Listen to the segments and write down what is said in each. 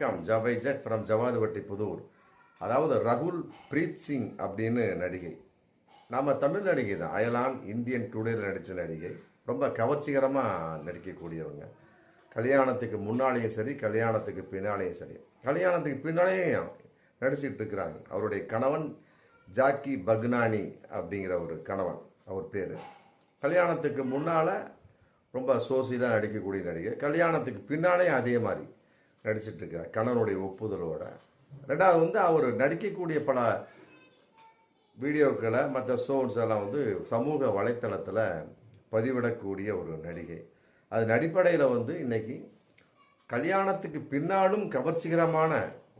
வணக்கம் ஜவை ஜட் ஃப்ரம் ஜவாதுவட்டி புதூர். அதாவது ரகுல் பிரீத் சிங் அப்படின்னு நடிகை. நம்ம தமிழ் நடிகை தான். அயலான் இந்தியன் டுடேல நடித்த நடிகை. ரொம்ப கவர்ச்சிகரமாக நடிக்கக்கூடியவங்க. கல்யாணத்துக்கு முன்னாலேயும் சரி கல்யாணத்துக்கு பின்னாலேயும் சரி. கல்யாணத்துக்கு பின்னாலேயும் நடிச்சிட்டு இருக்கிறாங்க. அவருடைய கணவன் ஜாக்கி பக்னானி அப்படிங்கிற ஒரு கணவன் அவர் பேர். கல்யாணத்துக்கு முன்னால் ரொம்ப சோசியலாக நடிக்கக்கூடிய நடிகை. கல்யாணத்துக்கு பின்னாலேயும் அதே மாதிரி. நடிச்சிட்டுருக்கிறார் கணவனுடைய ஒப்புதலோட. ரெண்டாவது வந்து அவர் நடிக்கக்கூடிய பல வீடியோக்களை மற்ற ஷோன்ஸ் எல்லாம் வந்து சமூக வலைத்தளத்தில் பதிவிடக்கூடிய ஒரு நடிகை. அதன் அடிப்படையில் வந்து இன்னைக்கு கல்யாணத்துக்கு பின்னாலும் கவர்ச்சிகரமான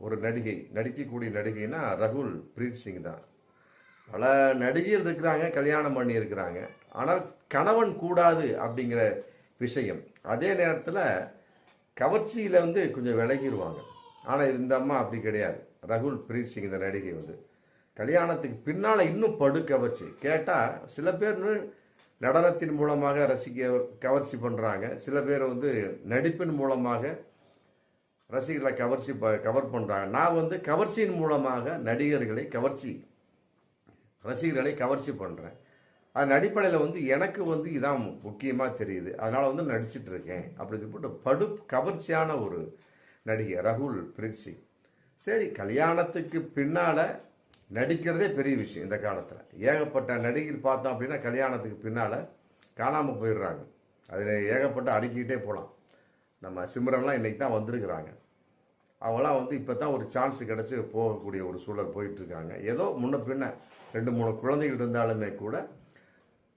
ஒரு நடிகை நடிக்கக்கூடிய நடிகைனா ரகுல் பிரீத் சிங் தான். பல நடிகைகள் இருக்கிறாங்க கல்யாணம் பண்ணி இருக்கிறாங்க ஆனால் கணவன் கூடாது அப்படிங்கிற விஷயம். அதே நேரத்தில் கவர்ச்சியில் வந்து கொஞ்சம் விலகிடுவாங்க ஆனால் இந்த அம்மா அப்படி கிடையாது. ரகுல் பிரீத் சிங் இந்த நடிகை வந்து. கல்யாணத்துக்கு பின்னால் இன்னும் படு கவர்ச்சி. கேட்டால் சில பேர் நடனத்தின் மூலமாக ரசிக்க கவர்ச்சி பண்ணுறாங்க சில பேர் வந்து நடிப்பின் மூலமாக ரசிகர்களை கவர்ச்சி ப கவர் பண்ணுறாங்க நான் வந்து கவர்ச்சியின் மூலமாக நடிகர்களை கவர்ச்சி ரசிகர்களை கவர்ச்சி பண்ணுறேன் அதன் அடிப்படையில் வந்து எனக்கு வந்து இதான் முக்கியமாக தெரியுது. அதனால் வந்து நடிச்சிட்டு இருக்கேன் அப்படின்னு சொல்லிட்டு படு கவர்ச்சியான ஒரு நடிகை ரகுல் பிரீத் சிங். சரி கல்யாணத்துக்கு பின்னால் நடிக்கிறதே பெரிய விஷயம் இந்த காலத்தில். ஏகப்பட்ட நடிகர் பார்த்தோம் அப்படின்னா கல்யாணத்துக்கு பின்னால் காணாமல் போயிடுறாங்க. அதில் ஏகப்பட்ட அடுக்கிக்கிட்டே போகலாம் நம்ம சிம்ரன்லாம் இன்றைக்கி தான் வந்திருக்கிறாங்க. அவங்களாம் வந்து இப்போ தான் ஒரு சான்ஸ் கிடச்சி போகக்கூடிய ஒரு சூழல் போயிட்டுருக்காங்க ஏதோ முன்ன பின்ன ரெண்டு மூணு குழந்தைகள் இருந்தாலுமே கூட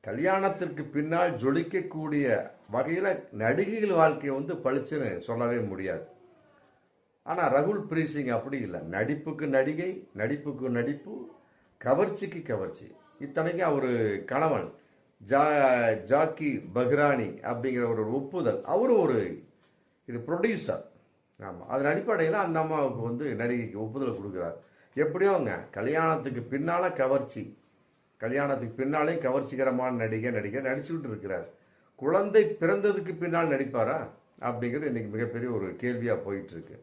கல்யாணத்திற்கு பின்னால் ஜொலிக்கக்கூடிய வகையில் நடிகைகள் வாழ்க்கையை வந்து பளிச்சுன்னு சொல்லவே முடியாது. ஆனால் ரகுல் பிரீத் சிங் அப்படி இல்லை. நடிப்புக்கு நடிகை நடிப்புக்கு நடிப்பு கவர்ச்சிக்கு கவர்ச்சி. இத்தனைக்கும் அவர் கணவன் ஜா ஜாக்கி பஹ்ரானி அப்படிங்கிற ஒரு ஒப்புதல். அவரும் ஒரு இது ப்ரொடியூசர் ஆமாம் அதன் அடிப்படையில் அந்த அம்மாவுக்கு வந்து நடிகைக்கு ஒப்புதல் கொடுக்குறார். எப்படியோங்க கல்யாணத்துக்கு பின்னால் கவர்ச்சி. கல்யாணத்துக்கு பின்னாலே கவர்ச்சிகரமான நடிகை நடிகை நடிச்சுக்கிட்டு இருக்கிறார். குழந்தை பிறந்ததுக்கு பின்னால் நடிப்பாரா? அப்படிங்கிறது இன்றைக்கி மிகப்பெரிய ஒரு கேள்வியாக போயிட்டு இருக்கு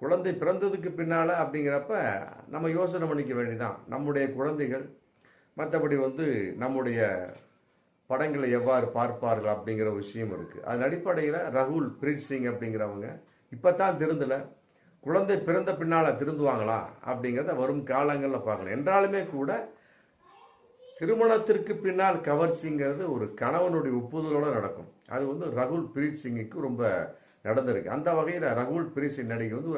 குழந்தை பிறந்ததுக்கு பின்னால் அப்படிங்கிறப்ப நம்ம யோசனை பண்ணிக்க வேண்டியதான் நம்முடைய குழந்தைகள் மற்றபடி வந்து நம்முடைய படங்களை எவ்வாறு பார்ப்பார்கள் அப்படிங்கிற விஷயம் இருக்குது அதன் அடிப்படையில் ரகுல் பிரீத் சிங் அப்படிங்கிறவங்க இப்போ தான் திருந்தலை. குழந்தை பிறந்த பின்னால் திருந்துவாங்களா அப்படிங்கிறத வரும் காலங்களில் பார்க்கணும். என்றாலுமே கூட திருமணத்திற்கு பின்னால் கவர்ச்சிங்கிறது ஒரு கணவனுடைய ஒப்புதலோடு நடக்கும். அது வந்து ரகுல் பிரீத் சிங்குக்கு ரொம்ப நடந்திருக்கு. அந்த வகையில் ரகுல் பிரீத் சிங் நடிகை வந்து